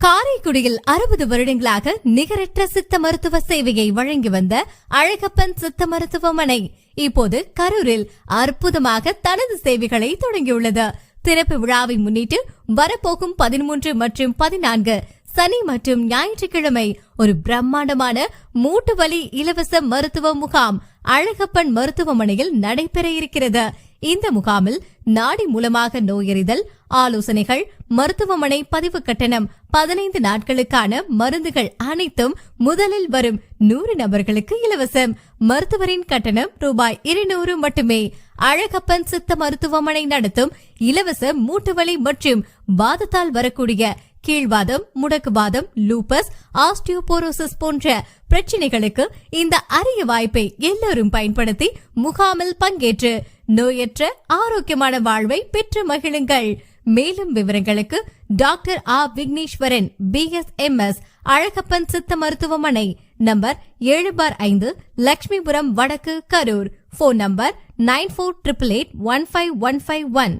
காரைக்குடியில் அறுபது வருடங்களாக நிகரற்ற சித்த மருத்துவ சேவையை வழங்கி வந்த அழகப்பன் சித்த மருத்துவமனை. இப்போது கரூரில் அற்புதமாக தனது சேவைகளை தொடங்கியுள்ளது. திறப்பு விழாவை முன்னிட்டு வரப்போகும் பதிமூன்று மற்றும் பதினான்கு சனி மற்றும் ஞாயிற்றுக்கிழமை ஒரு பிரம்மாண்டமான மூட்டு வலி இலவச மருத்துவ முகாம் அழகப்பன் மருத்துவமனையில் நடைபெற இருக்கிறது. இந்த முகாமில் நாடி மூலமாக நோயறிதல் ஆலோசனைகள் மருத்துவமனை பதிவு கட்டணம் பதினைந்து நாட்களுக்கான மருந்துகள் அனைத்தும் முதலில் வரும் நூறு நபர்களுக்கு இலவசம். மருத்துவரின் கட்டணம் ரூபாய் இருநூறு மட்டுமே. அழகப்பன் சித்த மருத்துவமனை நடத்தும் இலவச மூட்டுவலி மற்றும் வாதத்தால் வரக்கூடிய கீழ்வாதம் முடக்குவாதம் லூபஸ் ஆஸ்டியோபோரோசிஸ் போன்ற பிரச்சனைகளுக்கு இந்த அரிய வாய்ப்பை எல்லோரும் பயன்படுத்தி முகாமில் பங்கேற்று நோயற்ற ஆரோக்கியமான வாழ்வை பெற்று மகிழுங்கள். மேலும் விவரங்களுக்கு டாக்டர் ஆ. Vigneswaran B. S. M. S. Alagappan சித்த மருத்துவமனை நம்பர் ஏழு பார் ஐந்து லட்சுமிபுரம் வடக்கு Karur. Phone number nine four triple eight one five one five one.